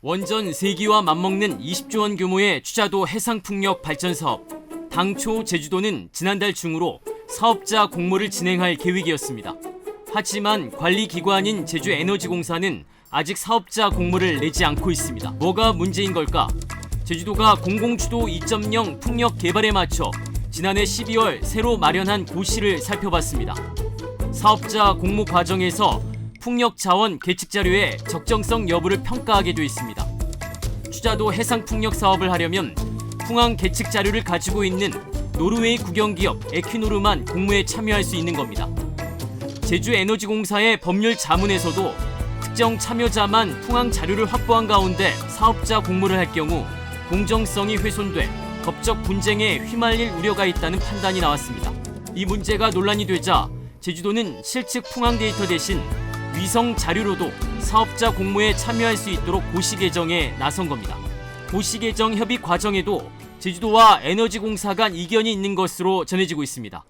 원전 세기와 맞먹는 20조 원 규모의 추자도 해상풍력 발전 사업. 당초 제주도는 지난달 중으로 사업자 공모를 진행할 계획이었습니다. 하지만 관리기관인 제주에너지공사는 아직 사업자 공모를 내지 않고 있습니다. 뭐가 문제인 걸까? 제주도가 공공주도 2.0 풍력 개발에 맞춰 지난해 12월 새로 마련한 고시를 살펴봤습니다. 사업자 공모 과정에서 풍력 자원 계측 자료의 적정성 여부를 평가하게 돼 있습니다. 추자도 해상 풍력 사업을 하려면 풍항 계측 자료를 가지고 있는 노르웨이 국영기업 에퀴노르만 공모에 참여할 수 있는 겁니다. 제주에너지공사의 법률 자문에서도 특정 참여자만 풍항 자료를 확보한 가운데 사업자 공모를 할 경우 공정성이 훼손돼 법적 분쟁에 휘말릴 우려가 있다는 판단이 나왔습니다. 이 문제가 논란이 되자 제주도는 실측 풍항 데이터 대신 위성 자료로도 사업자 공모에 참여할 수 있도록 고시 개정에 나선 겁니다. 고시 개정 협의 과정에도 제주도와 에너지공사 간 이견이 있는 것으로 전해지고 있습니다.